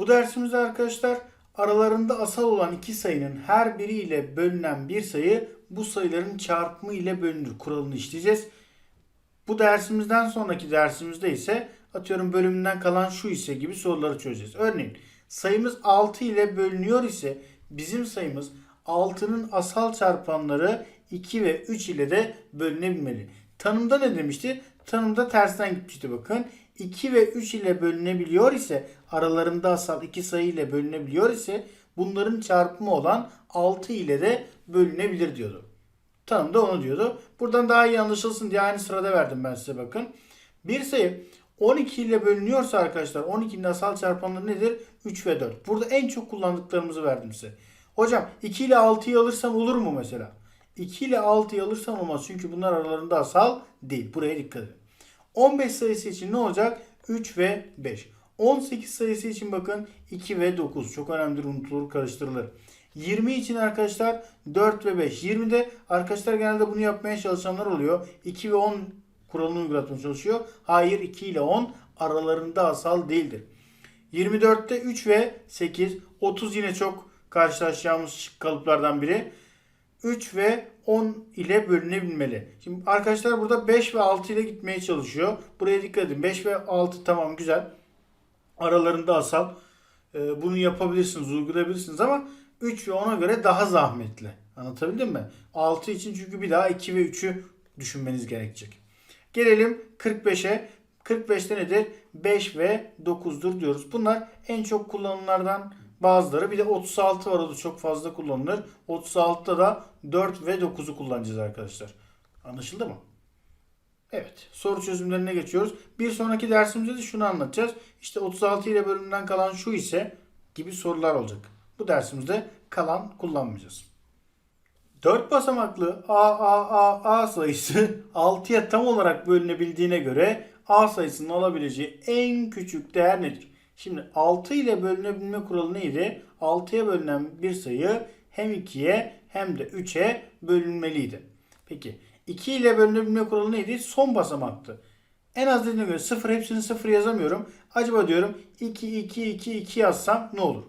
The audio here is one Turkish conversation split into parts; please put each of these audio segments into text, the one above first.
Bu dersimizde arkadaşlar aralarında asal olan iki sayının her biriyle bölünen bir sayı bu sayıların çarpımı ile bölünür kuralını işleyeceğiz. Bu dersimizden sonraki dersimizde ise atıyorum bölümünden kalan şu ise gibi soruları çözeceğiz. Örneğin sayımız 6 ile bölünüyor ise bizim sayımız 6'nın asal çarpanları 2 ve 3 ile de bölünebilmeli. Tanımda ne demişti? Tanımda tersten gitmişti bakın. 2 ve 3 ile bölünebiliyor ise aralarında asal iki sayı ile bölünebiliyor ise bunların çarpımı olan 6 ile de bölünebilir diyordu. Tanımda onu diyordu. Buradan daha iyi anlaşılsın diye aynı sırada verdim ben size bakın. Bir sayı 12 ile bölünüyorsa arkadaşlar 12'nin asal çarpanları nedir? 3 ve 4. Burada en çok kullandıklarımızı verdim size. Hocam 2 ile 6'yı alırsam olur mu mesela? 2 ile 6'yı alırsam olmaz. Çünkü bunlar aralarında asal değil. Buraya dikkat edin. 15 sayısı için ne olacak? 3 ve 5. 18 sayısı için bakın 2 ve 9. Çok önemlidir unutulur karıştırılır. 20 için arkadaşlar 4 ve 5. 20'de arkadaşlar genelde bunu yapmaya çalışanlar oluyor. 2 ve 10 kuralını uygulatmaya çalışıyor. Hayır 2 ile 10 aralarında asal değildir. 24'te 3 ve 8. 30 yine çok karşılaşacağımız kalıplardan biri. 3 ve 10 ile bölünebilmeli. Şimdi arkadaşlar burada 5 ve 6 ile gitmeye çalışıyor. Buraya dikkat edin. 5 ve 6 tamam güzel. Aralarında asal. Ee, bunu yapabilirsiniz, uygulayabilirsiniz ama 3 ve 10'a göre daha zahmetli. Anlatabildim mi? 6 için çünkü bir daha 2 ve 3'ü düşünmeniz gerekecek. Gelelim 45'e. 45'te nedir? 5 ve 9'dur diyoruz. Bunlar en çok kullanılanlardan bazıları. Bir de 36 var o da çok fazla kullanılır. 36'da da 4 ve 9'u kullanacağız arkadaşlar. Anlaşıldı mı? Evet. Soru çözümlerine geçiyoruz. Bir sonraki dersimizde de şunu anlatacağız. İşte 36 ile bölümünden kalan şu ise gibi sorular olacak. Bu dersimizde kalan kullanmayacağız. 4 basamaklı A, A, A, A sayısı 6'ya tam olarak bölünebildiğine göre A sayısının alabileceği en küçük değer nedir? Şimdi 6 ile bölünebilme kuralı neydi? 6'ya bölünen bir sayı hem 2'ye hem de 3'e bölünmeliydi. Peki 2 ile bölünebilme kuralı neydi? Son basamaktı. En az dediğine göre 0 hepsini 0 yazamıyorum. Acaba diyorum 2 2 2 2 yazsam ne olur?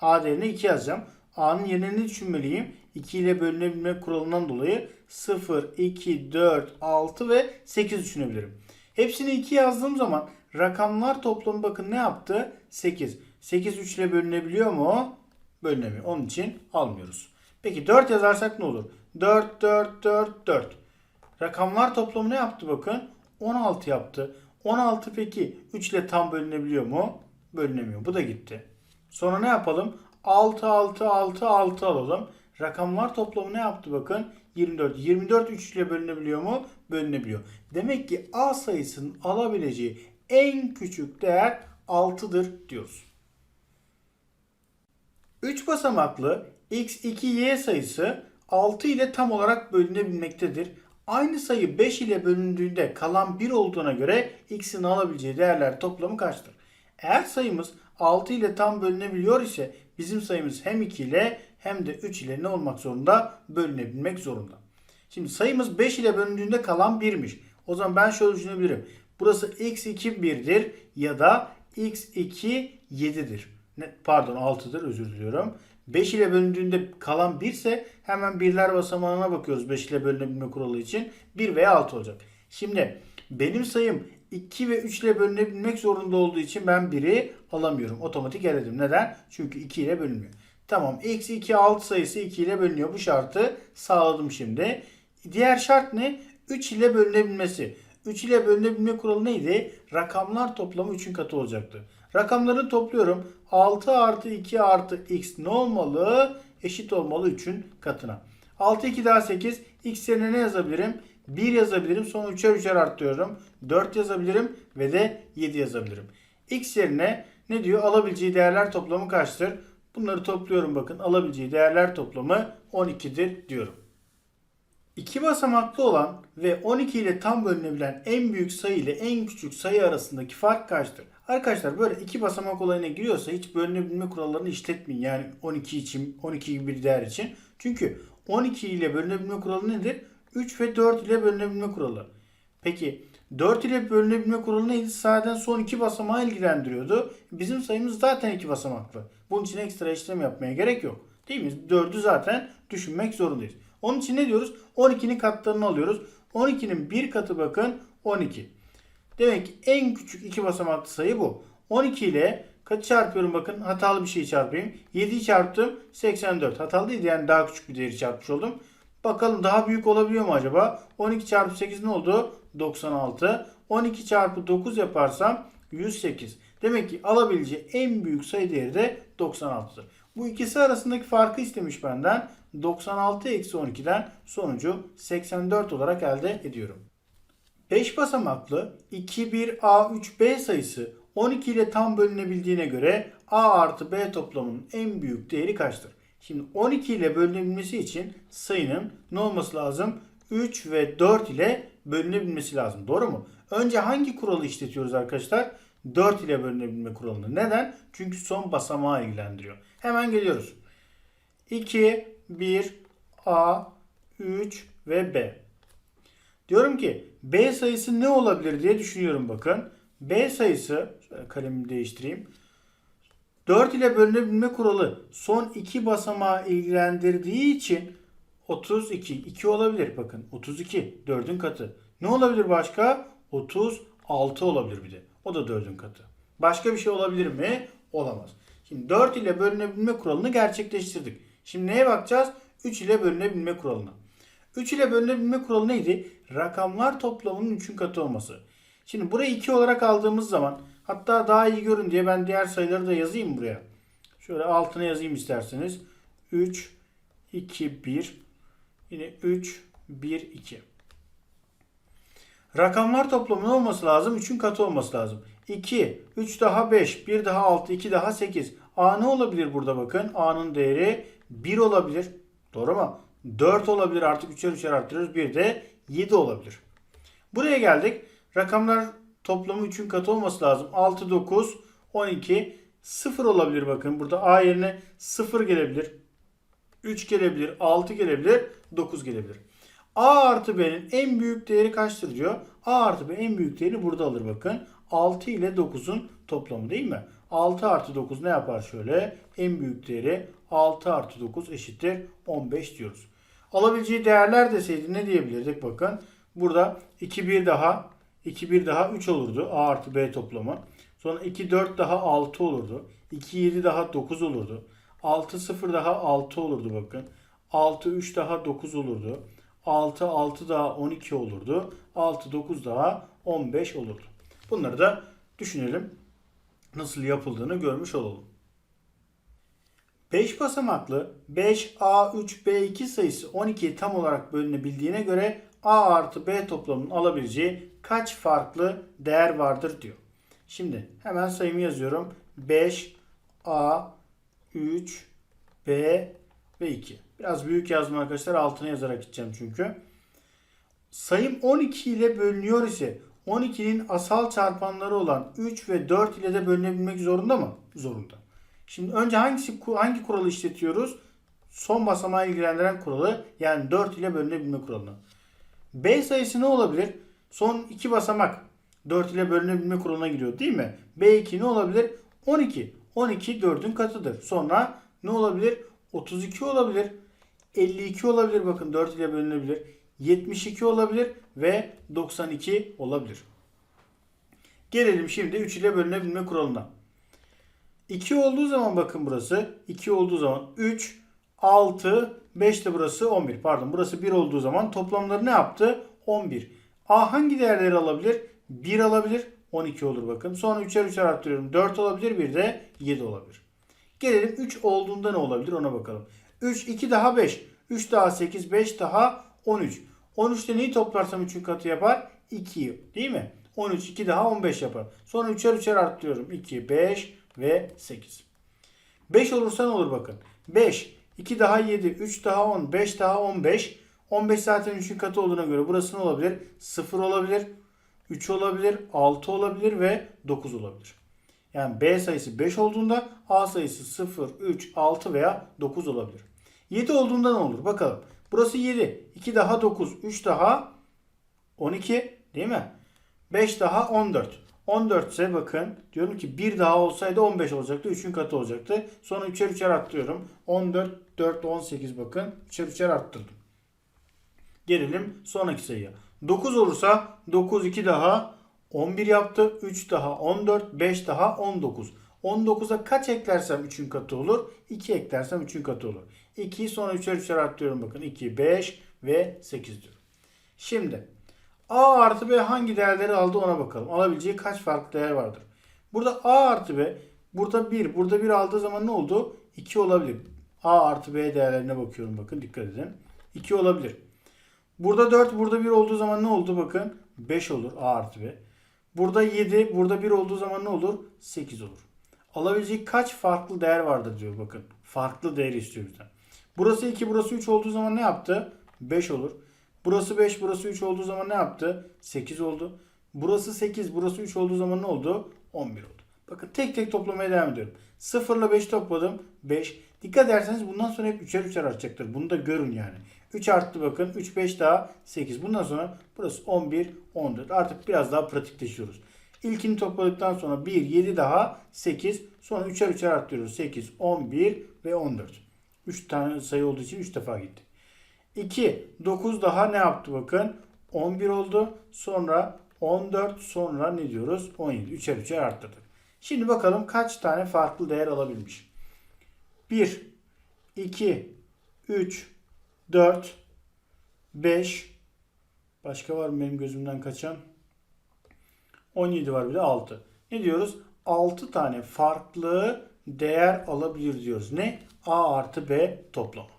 A değerine 2 yazacağım. A'nın yerine ne düşünmeliyim? 2 ile bölünebilme kuralından dolayı 0, 2, 4, 6 ve 8 düşünebilirim. Hepsini 2 yazdığım zaman rakamlar toplamı bakın ne yaptı? 8. 8 3 ile bölünebiliyor mu? Bölünemiyor. Onun için almıyoruz. Peki 4 yazarsak ne olur? 4, 4, 4, 4. Rakamlar toplamı ne yaptı bakın? 16 yaptı. 16 peki 3 ile tam bölünebiliyor mu? Bölünemiyor. Bu da gitti. Sonra ne yapalım? 6, 6, 6, 6 alalım. Rakamlar toplamı ne yaptı bakın? 24. 24 3 ile bölünebiliyor mu? Bölünebiliyor. Demek ki A sayısının alabileceği en küçük değer 6'dır diyoruz. 3 basamaklı x2y sayısı 6 ile tam olarak bölünebilmektedir. Aynı sayı 5 ile bölündüğünde kalan 1 olduğuna göre x'in alabileceği değerler toplamı kaçtır? Eğer sayımız 6 ile tam bölünebiliyor ise bizim sayımız hem 2 ile hem de 3 ile ne olmak zorunda? Bölünebilmek zorunda. Şimdi sayımız 5 ile bölündüğünde kalan 1'miş. O zaman ben şöyle düşünebilirim. Burası x2 1'dir ya da x2 7'dir. Ne, pardon 6'dır özür diliyorum. 5 ile bölündüğünde kalan 1 ise hemen birler basamağına bakıyoruz 5 ile bölünebilme kuralı için. 1 veya 6 olacak. Şimdi benim sayım 2 ve 3 ile bölünebilmek zorunda olduğu için ben 1'i alamıyorum. Otomatik eledim. Neden? Çünkü 2 ile bölünmüyor. Tamam. X 2 6 sayısı 2 ile bölünüyor. Bu şartı sağladım şimdi. Diğer şart ne? 3 ile bölünebilmesi. 3 ile bölünebilme kuralı neydi? Rakamlar toplamı 3'ün katı olacaktı. Rakamları topluyorum. 6 artı 2 artı x ne olmalı? Eşit olmalı 3'ün katına. 6 2 daha 8. X yerine ne yazabilirim? 1 yazabilirim. Sonra 3'er 3'er arttırıyorum. 4 yazabilirim ve de 7 yazabilirim. X yerine ne diyor? Alabileceği değerler toplamı kaçtır? Bunları topluyorum bakın. Alabileceği değerler toplamı 12'dir diyorum. İki basamaklı olan ve 12 ile tam bölünebilen en büyük sayı ile en küçük sayı arasındaki fark kaçtır? Arkadaşlar böyle iki basamak olayına giriyorsa hiç bölünebilme kurallarını işletmeyin. Yani 12 için 12 gibi bir değer için. Çünkü 12 ile bölünebilme kuralı nedir? 3 ve 4 ile bölünebilme kuralı. Peki 4 ile bölünebilme kuralı neydi? Zaten son iki basamağı ilgilendiriyordu. Bizim sayımız zaten iki basamaklı. Bunun için ekstra işlem yapmaya gerek yok. Değil mi? 4'ü zaten düşünmek zorundayız. Onun için ne diyoruz? 12'nin katlarını alıyoruz. 12'nin bir katı bakın 12. Demek ki en küçük iki basamaklı sayı bu. 12 ile kaç çarpıyorum bakın hatalı bir şey çarpayım. 7'yi çarptım 84. Hatalı değil yani daha küçük bir değeri çarpmış oldum. Bakalım daha büyük olabiliyor mu acaba? 12 çarpı 8 ne oldu? 96. 12 çarpı 9 yaparsam 108. Demek ki alabileceği en büyük sayı değeri de 96'dır. Bu ikisi arasındaki farkı istemiş benden. 96 eksi 12'den sonucu 84 olarak elde ediyorum. 5 basamaklı 2-1-A-3-B sayısı 12 ile tam bölünebildiğine göre A artı B toplamının en büyük değeri kaçtır? Şimdi 12 ile bölünebilmesi için sayının ne olması lazım? 3 ve 4 ile bölünebilmesi lazım. Doğru mu? Önce hangi kuralı işletiyoruz arkadaşlar? 4 ile bölünebilme kuralını. Neden? Çünkü son basamağı ilgilendiriyor. Hemen geliyoruz. 2, 1, A, 3 ve B. Diyorum ki B sayısı ne olabilir diye düşünüyorum bakın. B sayısı, şöyle kalemimi değiştireyim. 4 ile bölünebilme kuralı son iki basamağı ilgilendirdiği için 32. 2 olabilir bakın. 32. 4'ün katı. Ne olabilir başka? 36 olabilir bir de. O da 4'ün katı. Başka bir şey olabilir mi? Olamaz. Şimdi 4 ile bölünebilme kuralını gerçekleştirdik. Şimdi neye bakacağız? 3 ile bölünebilme kuralına. 3 ile bölünebilme kuralı neydi? Rakamlar toplamının 3'ün katı olması. Şimdi burayı 2 olarak aldığımız zaman hatta daha iyi görün diye ben diğer sayıları da yazayım buraya. Şöyle altına yazayım isterseniz. 3, 2, 1. Yine 3, 1, 2. Rakamlar toplamı ne olması lazım? 3'ün katı olması lazım. 2, 3 daha 5, 1 daha 6, 2 daha 8. A ne olabilir burada bakın? A'nın değeri 1 olabilir. Doğru mu? 4 olabilir artık 3'er 3'er arttırıyoruz. Bir de 7 olabilir. Buraya geldik. Rakamlar toplamı 3'ün katı olması lazım. 6, 9, 12, 0 olabilir bakın. Burada A yerine 0 gelebilir. 3 gelebilir, 6 gelebilir, 9 gelebilir. A artı B'nin en büyük değeri kaçtır diyor. A artı B en büyük değeri burada alır bakın. 6 ile 9'un toplamı değil mi? 6 artı 9 ne yapar şöyle? En büyük değeri 6 artı 9 eşittir 15 diyoruz. Alabileceği değerler deseydi ne diyebilirdik bakın. Burada 2 1 daha 2 1 daha 3 olurdu. A artı B toplamı. Sonra 2 4 daha 6 olurdu. 2 7 daha 9 olurdu. 6 0 daha 6 olurdu bakın. 6 3 daha 9 olurdu. 6 6 daha 12 olurdu. 6 9 daha 15 olurdu. Bunları da düşünelim. Nasıl yapıldığını görmüş olalım. 5 basamaklı 5A3B2 sayısı 12'ye tam olarak bölünebildiğine göre A artı B toplamının alabileceği kaç farklı değer vardır diyor. Şimdi hemen sayımı yazıyorum. 5, A, 3, B ve 2. Biraz büyük yazdım arkadaşlar. Altına yazarak gideceğim çünkü. Sayım 12 ile bölünüyor ise 12'nin asal çarpanları olan 3 ve 4 ile de bölünebilmek zorunda mı? Zorunda. Şimdi önce hangisi hangi kuralı işletiyoruz? Son basamağı ilgilendiren kuralı yani 4 ile bölünebilme kuralını. B sayısı ne olabilir? Son iki basamak 4 ile bölünebilme kuralına giriyor değil mi? B2 ne olabilir? 12. 12 4'ün katıdır. Sonra ne olabilir? 32 olabilir. 52 olabilir bakın 4 ile bölünebilir. 72 olabilir ve 92 olabilir. Gelelim şimdi 3 ile bölünebilme kuralına. 2 olduğu zaman bakın burası 2 olduğu zaman 3, 6, 5 de burası 11. Pardon burası 1 olduğu zaman toplamları ne yaptı? 11. A hangi değerleri alabilir? 1 alabilir. 12 olur bakın. Sonra 3'er 3'er arttırıyorum. 4 olabilir. Bir de 7 olabilir. Gelelim 3 olduğunda ne olabilir ona bakalım. 3, 2 daha 5. 3 daha 8, 5 daha 13. 13'te neyi toplarsam 3'ün katı yapar? 2 değil mi? 13, 2 daha 15 yapar. Sonra 3'er 3'er arttırıyorum. 2, 5 ve 8. 5 olursa ne olur bakın. 5, 2 daha 7, 3 daha 10, 5 daha 15. 15 zaten 3'ün katı olduğuna göre burası ne olabilir? 0 olabilir, 3 olabilir, 6 olabilir ve 9 olabilir. Yani B sayısı 5 olduğunda A sayısı 0, 3, 6 veya 9 olabilir. 7 olduğunda ne olur? Bakalım. Burası 7. 2 daha 9, 3 daha 12 değil mi? 5 daha 14. 14 ise bakın diyorum ki 1 daha olsaydı 15 olacaktı. 3'ün katı olacaktı. Sonra 3'er 3'er arttırıyorum. 14, 4, 18 bakın. 3'er 3'er arttırdım. Gelelim sonraki sayıya. 9 olursa 9 2 daha 11 yaptı. 3 daha 14, 5 daha 19. 19'a kaç eklersem 3'ün katı olur? 2 eklersem 3'ün katı olur. 2'yi sonra 3'er 3'er arttırıyorum bakın. 2, 5 ve 8 diyorum. Şimdi A artı B hangi değerleri aldı ona bakalım. Alabileceği kaç farklı değer vardır? Burada A artı B burada 1. Burada 1 aldığı zaman ne oldu? 2 olabilir. A artı B değerlerine bakıyorum bakın dikkat edin. 2 olabilir. Burada 4 burada 1 olduğu zaman ne oldu bakın? 5 olur A artı B. Burada 7 burada 1 olduğu zaman ne olur? 8 olur. Alabilecek kaç farklı değer vardır diyor bakın. Farklı değer istiyor bizden. Burası 2 burası 3 olduğu zaman ne yaptı? 5 olur. Burası 5 burası 3 olduğu zaman ne yaptı? 8 oldu. Burası 8 burası 3 olduğu zaman ne oldu? 11 oldu. Bakın tek tek toplamaya devam ediyorum. 0 ile 5 topladım. 5. Dikkat ederseniz bundan sonra hep 3'er 3'er artacaktır. Bunu da görün yani. 3 arttı bakın. 3 5 daha 8. Bundan sonra burası 11 14. Artık biraz daha pratikleşiyoruz. İlkini topladıktan sonra 1 7 daha 8. Sonra 3'er 3'er arttırıyoruz. 8 11 ve 14. 3 tane sayı olduğu için 3 defa gitti. 2 9 daha ne yaptı bakın? 11 oldu. Sonra 14 sonra ne diyoruz? 17. 3'er 3'er arttırdık. Şimdi bakalım kaç tane farklı değer alabilmiş. 1 2 3 4 5 Başka var mı benim gözümden kaçan? 17 var bir de 6. Ne diyoruz? 6 tane farklı değer alabilir diyoruz. Ne? A artı B toplamı.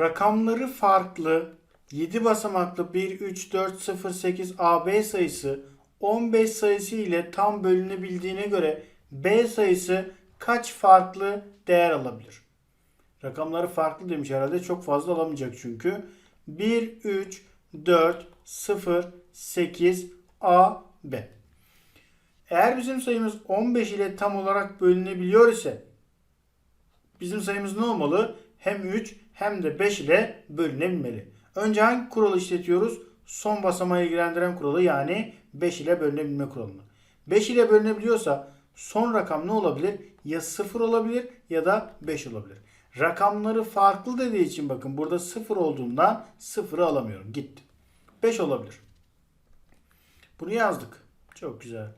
Rakamları farklı 7 basamaklı 1, 3, 4, 0, 8 AB sayısı 15 sayısı ile tam bölünebildiğine göre B sayısı kaç farklı değer alabilir? Rakamları farklı demiş herhalde. Çok fazla alamayacak çünkü. 1, 3, 4, 0, 8, A, B. Eğer bizim sayımız 15 ile tam olarak bölünebiliyor ise bizim sayımız ne olmalı? Hem 3 hem de 5 ile bölünebilmeli. Önce hangi kuralı işletiyoruz? Son basamağı ilgilendiren kuralı yani 5 ile bölünebilme kuralını. 5 ile bölünebiliyorsa son rakam ne olabilir? Ya 0 olabilir ya da 5 olabilir. Rakamları farklı dediği için bakın burada 0 olduğundan 0'ı alamıyorum. Gitti. 5 olabilir. Bunu yazdık. Çok güzel.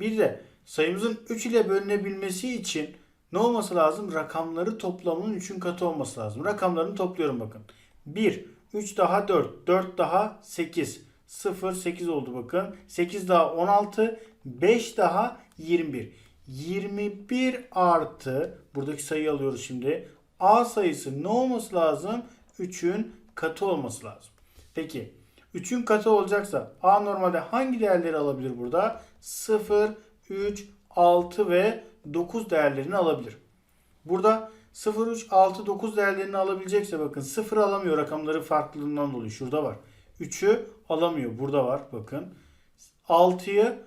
Bir de sayımızın 3 ile bölünebilmesi için ne olması lazım? Rakamları toplamının 3'ün katı olması lazım. Rakamlarını topluyorum bakın. 1, 3 daha 4, 4 daha 8, 0, 8 oldu bakın. 8 daha 16, 5 daha 21. 21 artı, buradaki sayıyı alıyoruz şimdi. A sayısı ne olması lazım? 3'ün katı olması lazım. Peki 3'ün katı olacaksa A normalde hangi değerleri alabilir burada? 0, 3, 6 ve 9 değerlerini alabilir. Burada 0, 3, 6, 9 değerlerini alabilecekse bakın 0 alamıyor rakamları farklılığından dolayı. Şurada var. 3'ü alamıyor. Burada var bakın. 6'yı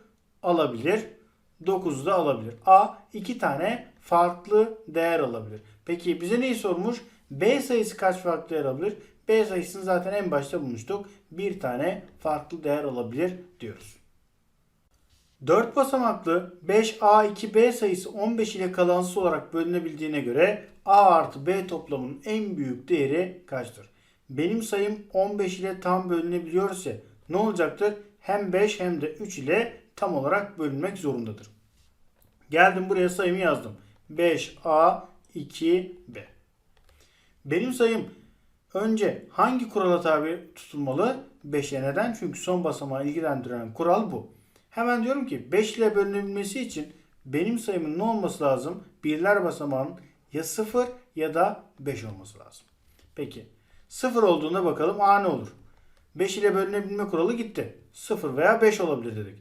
alabilir. 9'u da alabilir. A 2 tane farklı değer alabilir. Peki bize neyi sormuş? B sayısı kaç farklı değer alabilir? B sayısını zaten en başta bulmuştuk. Bir tane farklı değer alabilir diyoruz. 4 basamaklı 5A2B sayısı 15 ile kalansız olarak bölünebildiğine göre A artı B toplamının en büyük değeri kaçtır? Benim sayım 15 ile tam bölünebiliyor ise ne olacaktır? Hem 5 hem de 3 ile tam olarak bölünmek zorundadır. Geldim buraya sayımı yazdım. 5A 2B. Benim sayım önce hangi kurala tabi tutulmalı? 5'e neden? Çünkü son basamağı ilgilendiren kural bu. Hemen diyorum ki 5 ile bölünebilmesi için benim sayımın ne olması lazım? Birler basamağının ya 0 ya da 5 olması lazım. Peki 0 olduğunda bakalım A ne olur? 5 ile bölünebilme kuralı gitti. 0 veya 5 olabilir dedik.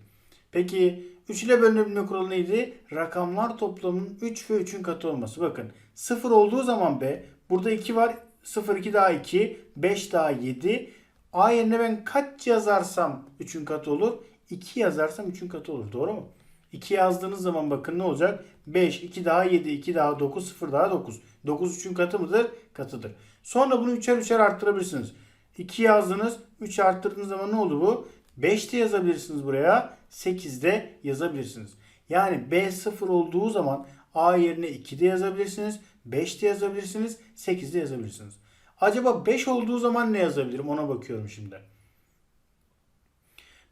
Peki 3 ile bölünebilme kuralı neydi? Rakamlar toplamının 3 ve 3'ün katı olması. Bakın 0 olduğu zaman B burada 2 var. 0 2 daha 2 5 daha 7 A yerine ben kaç yazarsam 3'ün katı olur? 2 yazarsam 3'ün katı olur. Doğru mu? 2 yazdığınız zaman bakın ne olacak? 5, 2 daha 7, 2 daha 9, 0 daha 9. 9 3'ün katı mıdır? Katıdır. Sonra bunu 3'er 3'er arttırabilirsiniz. 2 yazdınız, 3 arttırdığınız zaman ne oldu bu? 5 de yazabilirsiniz buraya. 8 de yazabilirsiniz. Yani B 0 olduğu zaman A yerine 2 de yazabilirsiniz. 5 de yazabilirsiniz. 8 de yazabilirsiniz. Acaba 5 olduğu zaman ne yazabilirim? Ona bakıyorum şimdi.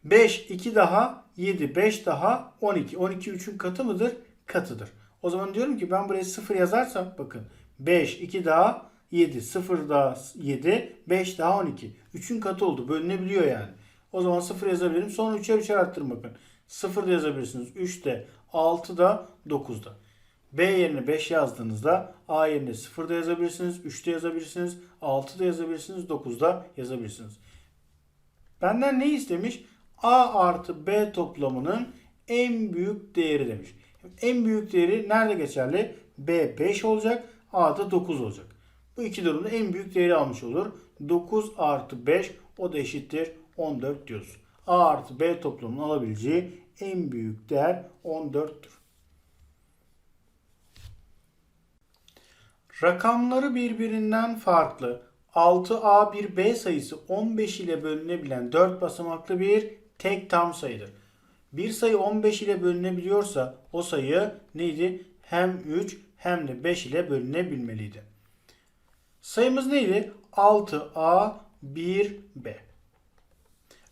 5, 2 daha 7, 5 daha 12. 12 3'ün katı mıdır? Katıdır. O zaman diyorum ki ben buraya 0 yazarsam bakın 5, 2 daha 7, 0 daha 7, 5 daha 12. 3'ün katı oldu. Bölünebiliyor yani. O zaman 0 yazabilirim. Sonra 3'er 3'er arttırın bakın. 0 da yazabilirsiniz. 3 de, 6 da, 9 da. B yerine 5 yazdığınızda A yerine 0 da yazabilirsiniz. 3 de yazabilirsiniz. 6 da yazabilirsiniz. 9 da yazabilirsiniz. Benden ne istemiş? A artı B toplamının en büyük değeri demiş. En büyük değeri nerede geçerli? B 5 olacak. A da 9 olacak. Bu iki durumda en büyük değeri almış olur. 9 artı 5 o da eşittir 14 diyoruz. A artı B toplamının alabileceği en büyük değer 14'tür. Rakamları birbirinden farklı 6A bir B sayısı 15 ile bölünebilen 4 basamaklı bir tek tam sayıdır. Bir sayı 15 ile bölünebiliyorsa o sayı neydi? Hem 3 hem de 5 ile bölünebilmeliydi. Sayımız neydi? 6A 1B.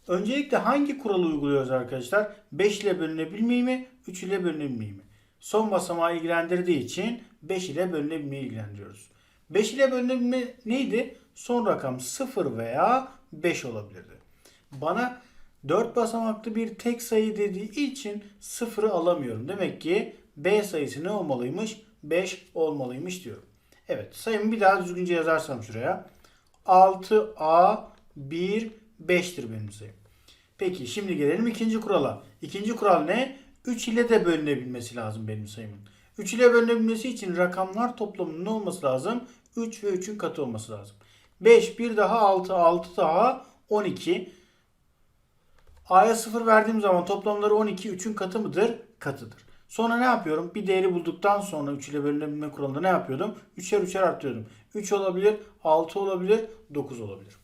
Öncelikle hangi kuralı uyguluyoruz arkadaşlar? 5 ile bölünebilmeyi mi? 3 ile bölünebilmeyi mi? Son basamağı ilgilendirdiği için 5 ile bölünebilmeyi ilgilendiriyoruz. 5 ile bölünebilme neydi? Son rakam 0 veya 5 olabilirdi. Bana 4 basamaklı bir tek sayı dediği için 0'ı alamıyorum. Demek ki B sayısı ne olmalıymış? 5 olmalıymış diyorum. Evet sayımı bir daha düzgünce yazarsam şuraya. 6A 1 5'tir benim sayım. Peki şimdi gelelim ikinci kurala. İkinci kural ne? 3 ile de bölünebilmesi lazım benim sayımın. 3 ile bölünebilmesi için rakamlar toplamının ne olması lazım? 3 ve 3'ün katı olması lazım. 5, 1 daha 6, 6 daha 12. A'ya 0 verdiğim zaman toplamları 12, 3'ün katı mıdır? Katıdır. Sonra ne yapıyorum? Bir değeri bulduktan sonra 3 ile bölünebilme kuralında ne yapıyordum? 3'er 3'er arttırıyordum. 3 olabilir, 6 olabilir, 9 olabilir.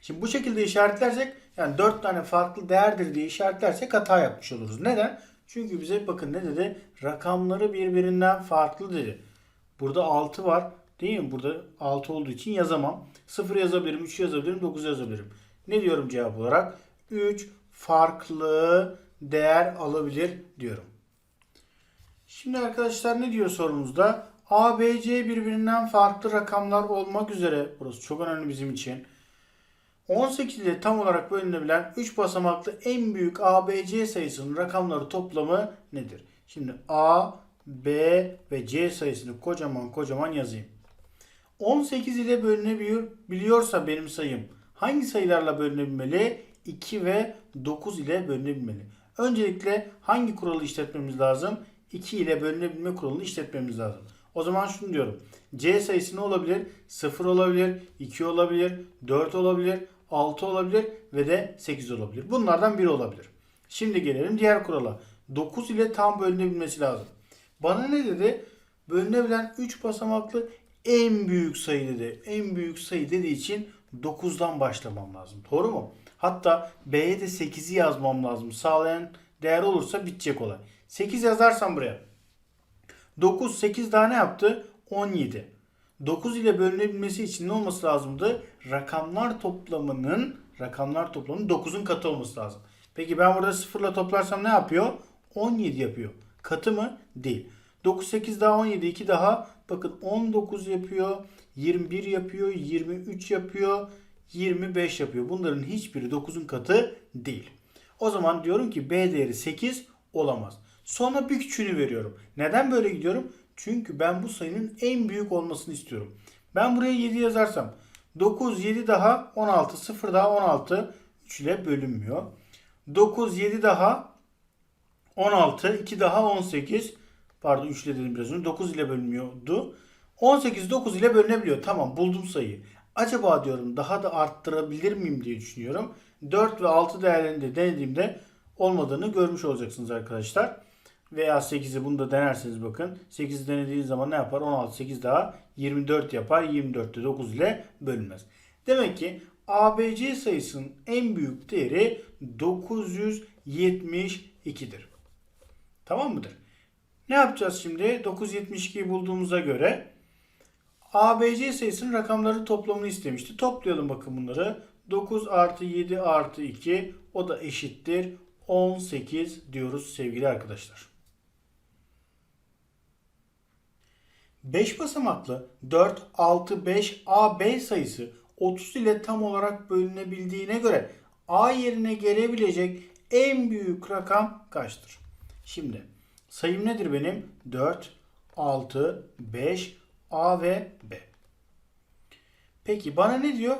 Şimdi bu şekilde işaretlersek yani 4 tane farklı değerdir diye işaretlersek hata yapmış oluruz. Neden? Çünkü bize bakın ne dedi? Rakamları birbirinden farklı dedi. Burada 6 var. Değil mi? Burada 6 olduğu için yazamam. 0 yazabilirim, 3 yazabilirim, 9 yazabilirim. Ne diyorum cevap olarak? 3 farklı değer alabilir diyorum. Şimdi arkadaşlar ne diyor sorumuzda? A, B, C birbirinden farklı rakamlar olmak üzere burası çok önemli bizim için. 18 ile tam olarak bölünebilen 3 basamaklı en büyük ABC sayısının rakamları toplamı nedir? Şimdi A, B ve C sayısını kocaman kocaman yazayım. 18 ile bölünebiliyorsa benim sayım hangi sayılarla bölünebilmeli? 2 ve 9 ile bölünebilmeli. Öncelikle hangi kuralı işletmemiz lazım? 2 ile bölünebilme kuralını işletmemiz lazım. O zaman şunu diyorum. C sayısı ne olabilir? 0 olabilir, 2 olabilir, 4 olabilir, 6 olabilir ve de 8 olabilir. Bunlardan biri olabilir. Şimdi gelelim diğer kurala. 9 ile tam bölünebilmesi lazım. Bana ne dedi? Bölünebilen 3 basamaklı en büyük sayı dedi. En büyük sayı dediği için 9'dan başlamam lazım. Doğru mu? Hatta B'ye de 8'i yazmam lazım. Sağlayan değer olursa bitecek olay. 8 yazarsam buraya. 9, 8 daha ne yaptı? 17. 9 ile bölünebilmesi için ne olması lazımdı? Rakamlar toplamının rakamlar toplamının 9'un katı olması lazım. Peki ben burada 0 ile toplarsam ne yapıyor? 17 yapıyor. Katı mı? Değil. 9, 8 daha 17, 2 daha bakın 19 yapıyor, 21 yapıyor, 23 yapıyor, 25 yapıyor. Bunların hiçbiri 9'un katı değil. O zaman diyorum ki B değeri 8 olamaz. Sonra bir küçüğünü veriyorum. Neden böyle gidiyorum? Çünkü ben bu sayının en büyük olmasını istiyorum. Ben buraya 7 yazarsam 9, 7 daha 16, 0 daha 16 3 ile bölünmüyor. 9, 7 daha 16, 2 daha 18 pardon 3 ile dedim biraz önce 9 ile bölünmüyordu. 18 9 ile bölünebiliyor. Tamam buldum sayıyı. Acaba diyorum daha da arttırabilir miyim diye düşünüyorum. 4 ve 6 değerlerini de denediğimde olmadığını görmüş olacaksınız arkadaşlar. Veya 8'i bunu da denerseniz bakın. 8'i denediğiniz zaman ne yapar? 16, 8 daha 24 yapar. 24 de 9 ile bölünmez. Demek ki ABC sayısının en büyük değeri 972'dir. Tamam mıdır? Ne yapacağız şimdi? 972'yi bulduğumuza göre ABC sayısının rakamları toplamını istemişti. Toplayalım bakın bunları. 9 artı 7 artı 2 o da eşittir 18 diyoruz sevgili arkadaşlar. 5 basamaklı 4, 6, 5 AB sayısı 30 ile tam olarak bölünebildiğine göre A yerine gelebilecek en büyük rakam kaçtır? Şimdi sayım nedir benim? 4, 6, 5, A ve B. Peki bana ne diyor?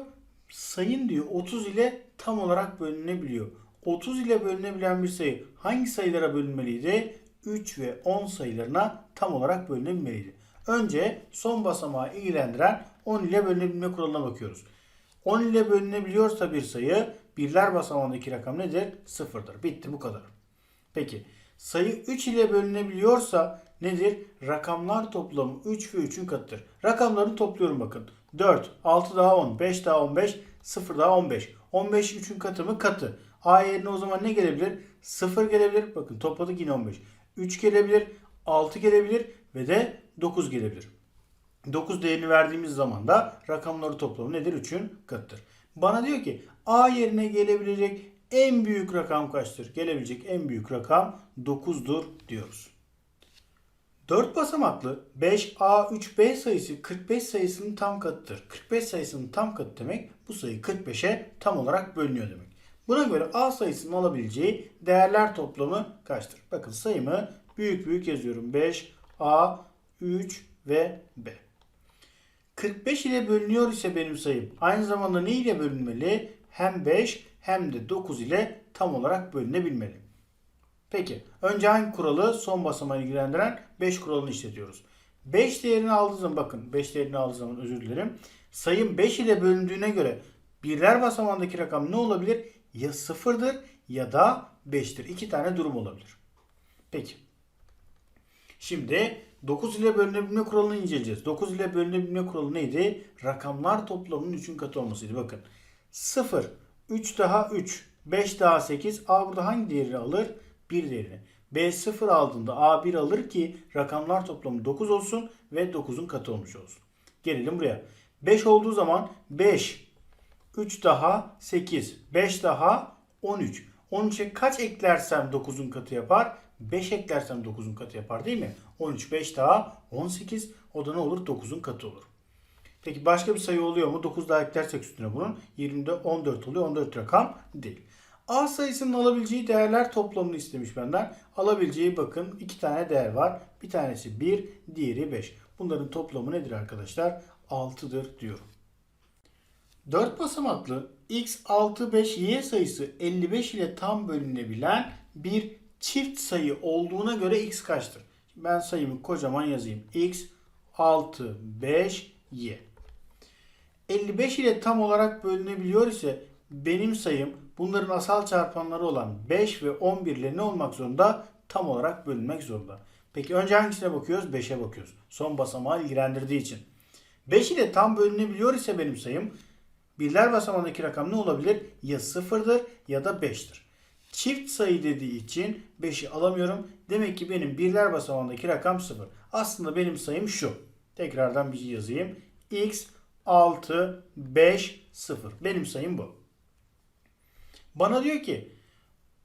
Sayın diyor 30 ile tam olarak bölünebiliyor. 30 ile bölünebilen bir sayı hangi sayılara bölünmeliydi? 3 ve 10 sayılarına tam olarak bölünebilmeliydi. Önce son basamağı ilgilendiren 10 ile bölünebilme kuralına bakıyoruz. 10 ile bölünebiliyorsa bir sayı birler basamağındaki rakam nedir? Sıfırdır. Bitti bu kadar. Peki sayı 3 ile bölünebiliyorsa nedir? Rakamlar toplamı 3 ve 3'ün katıdır. Rakamlarını topluyorum bakın. 4, 6 daha 10, 5 daha 15, 0 daha 15. 15 3'ün katı mı? Katı. A yerine o zaman ne gelebilir? 0 gelebilir. Bakın topladık yine 15. 3 gelebilir, 6 gelebilir ve de 9 gelebilir. 9 değerini verdiğimiz zaman da rakamları toplamı nedir? 3'ün katıdır. Bana diyor ki A yerine gelebilecek en büyük rakam kaçtır? Gelebilecek en büyük rakam 9'dur diyoruz. 4 basamaklı 5A3B sayısı 45 sayısının tam katıdır. 45 sayısının tam katı demek bu sayı 45'e tam olarak bölünüyor demek. Buna göre A sayısının alabileceği değerler toplamı kaçtır? Bakın sayımı büyük büyük yazıyorum. 5, A, 3 ve B. 45 ile bölünüyor ise benim sayım aynı zamanda ne ile bölünmeli? Hem 5 hem de 9 ile tam olarak bölünebilmeli. Peki önce hangi kuralı son basamağı ilgilendiren 5 kuralını işletiyoruz. 5 değerini aldığı zaman bakın 5 değerini aldığı zaman özür dilerim. Sayım 5 ile bölündüğüne göre birler basamağındaki rakam ne olabilir? Ya 0'dır ya da 5'tir. İki tane durum olabilir. Peki. Şimdi 9 ile bölünebilme kuralını inceleyeceğiz. 9 ile bölünebilme kuralı neydi? Rakamlar toplamının 3'ün katı olmasıydı. Bakın 0, 3 daha 3, 5 daha 8. A burada hangi değeri alır? 1 değerini. B 0 aldığında A 1 alır ki rakamlar toplamı 9 olsun ve 9'un katı olmuş olsun. Gelelim buraya. 5 olduğu zaman 5, 3 daha 8, 5 daha 13. 13'e kaç eklersem 9'un katı yapar? 5 eklersem 9'un katı yapar değil mi? 13, 5 daha 18. O da ne olur? 9'un katı olur. Peki başka bir sayı oluyor mu? 9 daha eklersek üstüne bunun 20'de 14 oluyor. 14 rakam değil. A sayısının alabileceği değerler toplamını istemiş benden. Alabileceği bakın iki tane değer var. Bir tanesi 1, diğeri 5. Bunların toplamı nedir arkadaşlar? 6'dır diyorum. 4 basamaklı x 6 5 y sayısı 55 ile tam bölünebilen bir çift sayı olduğuna göre x kaçtır? Ben sayımı kocaman yazayım. x 6 5 y. 55 ile tam olarak bölünebiliyor ise benim sayım bunların asal çarpanları olan 5 ve 11 ile ne olmak zorunda? Tam olarak bölünmek zorunda. Peki önce hangisine bakıyoruz? 5'e bakıyoruz. Son basamağı ilgilendirdiği için. 5 ile tam bölünebiliyor ise benim sayım birler basamağındaki rakam ne olabilir? Ya 0'dır ya da 5'tir. Çift sayı dediği için 5'i alamıyorum. Demek ki benim birler basamağındaki rakam 0. Aslında benim sayım şu. Tekrardan bir yazayım. x 6 5 0. Benim sayım bu. Bana diyor ki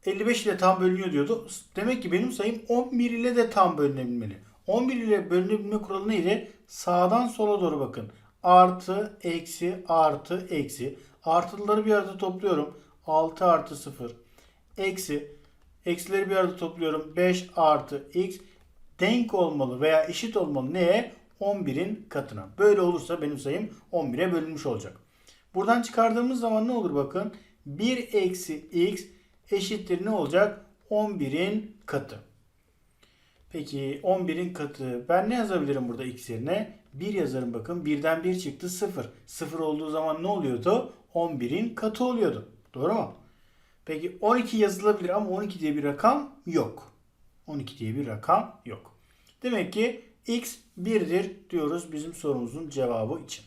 55 ile tam bölünüyor diyordu. Demek ki benim sayım 11 ile de tam bölünebilmeli. 11 ile bölünebilme kuralı neydi? Sağdan sola doğru bakın. Artı, eksi, artı, eksi. Artıları bir arada topluyorum. 6 artı 0. Eksi. Eksileri bir arada topluyorum. 5 artı x denk olmalı veya eşit olmalı neye? 11'in katına. Böyle olursa benim sayım 11'e bölünmüş olacak. Buradan çıkardığımız zaman ne olur bakın. 1 eksi x eşittir ne olacak? 11'in katı. Peki 11'in katı. Ben ne yazabilirim burada x yerine? 1 yazarım bakın. 1'den 1 çıktı 0. 0 olduğu zaman ne oluyordu? 11'in katı oluyordu. Doğru mu? Peki 12 yazılabilir ama 12 diye bir rakam yok. 12 diye bir rakam yok. Demek ki x 1'dir diyoruz bizim sorumuzun cevabı için.